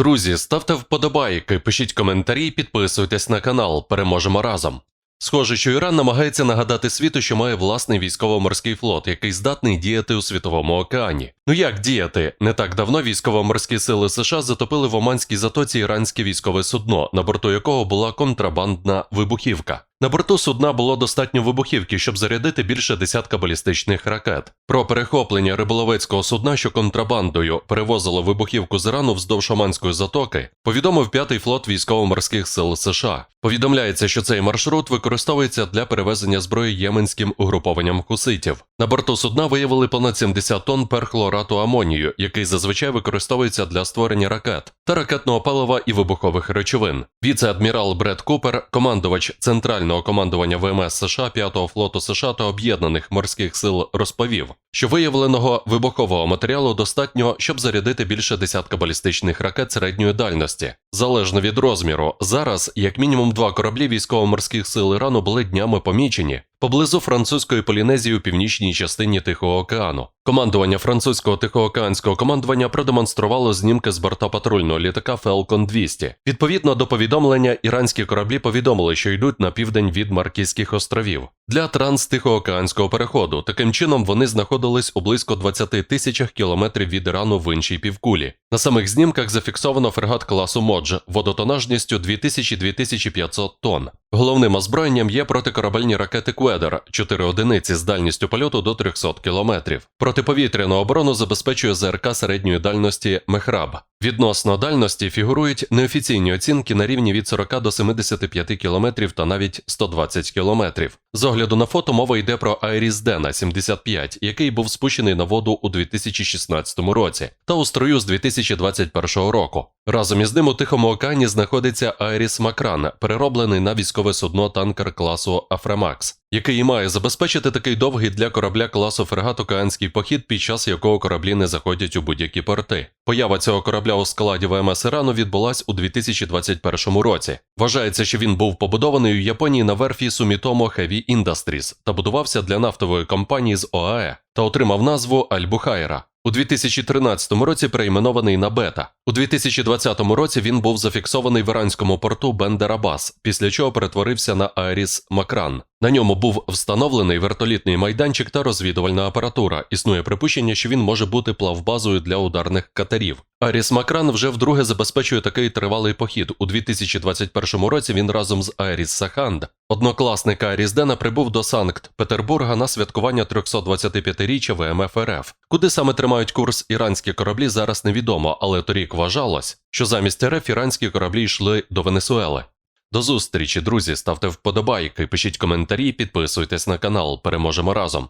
Друзі, ставте вподобайки, пишіть коментарі, підписуйтесь на канал. Переможемо разом. Схоже, що Іран намагається нагадати світу, що має власний військово-морський флот, який здатний діяти у світовому океані. Ну як діяти? Не так давно військово-морські сили США затопили в Оманській затоці іранське військове судно, на борту якого була контрабандна вибухівка. На борту судна було достатньо вибухівки, щоб зарядити більше десятка балістичних ракет. Про перехоплення риболовецького судна, що контрабандою перевозило вибухівку з Ірану вздовж Оманської затоки, повідомив п'ятий флот військово-морських сил США. Повідомляється, що цей маршрут використовується для перевезення зброї єменським угрупованням хуситів. На борту судна виявили понад 70 тонн перхлорату амонію, який зазвичай використовується для створення ракет та ракетного палива і вибухових речовин. Віце-адмірал Бред Купер, командувач центрального командування ВМС США 5-го флоту США та об'єднаних морських сил, розповів, що виявленого вибухового матеріалу достатньо, щоб зарядити більше десятка балістичних ракет середньої дальності. Залежно від розміру, зараз як мінімум два кораблі військово-морських сил Ірану були днями помічені поблизу французької Полінезії у північній частині Тихого океану. Командування французького тихоокеанського командування продемонструвало знімки з борта патрульного літака Falcon 200. Відповідно до повідомлення, іранські кораблі повідомили, що йдуть на південь від Маркізьких островів для транстихоокеанського переходу. Таким чином вони знаходились у близько 20 тисячах кілометрів від Ірану в іншій півкулі. На самих знімках зафіксовано фрегат класу Модж водотонажністю 2000-2500 тонн. Головним озброєнням є протикорабельні ракети Кведер, 4 одиниці з дальністю польоту до 300 кілометрів. Протиповітряну оборону забезпечує ЗРК середньої дальності Мехраб. Відносно дальності фігурують неофіційні оцінки на рівні від 40 до 75 кілометрів та навіть 120 кілометрів. Огляду на фото мова йде про Айріс Дена 75, який був спущений на воду у 2016 році, та у строю з 2021 року. Разом із ним у Тихому океані знаходиться Айріс Макран, перероблений на військове судно танкер класу Афремакс, який і має забезпечити такий довгий для корабля класу фрегат океанський похід, під час якого кораблі не заходять у будь-які порти. Поява цього корабля у складі ВМС Ірану відбулась у 2021 році. Вважається, що він був побудований у Японії на верфі Sumitomo Heavy Industries та будувався для нафтової компанії з ОАЕ та отримав назву Аль-Бухайра. У 2013 році перейменований на бета. У 2020 році він був зафіксований в іранському порту Бендерабас, після чого перетворився на Айріс Макран. На ньому був встановлений вертолітний майданчик та розвідувальна апаратура. Існує припущення, що він може бути плавбазою для ударних катерів. Айріс Макран вже вдруге забезпечує такий тривалий похід. У 2021 році він разом з Айріс Саханд, однокласник Айріс Дена, прибув до Санкт-Петербурга на святкування 325-річчя ВМФ РФ. Куди саме тримають курс іранські кораблі, зараз невідомо, але торік вважалось, що замість РФ іранські кораблі йшли до Венесуели. До зустрічі, друзі, ставте вподобайки, пишіть коментарі, підписуйтесь на канал. Переможемо разом.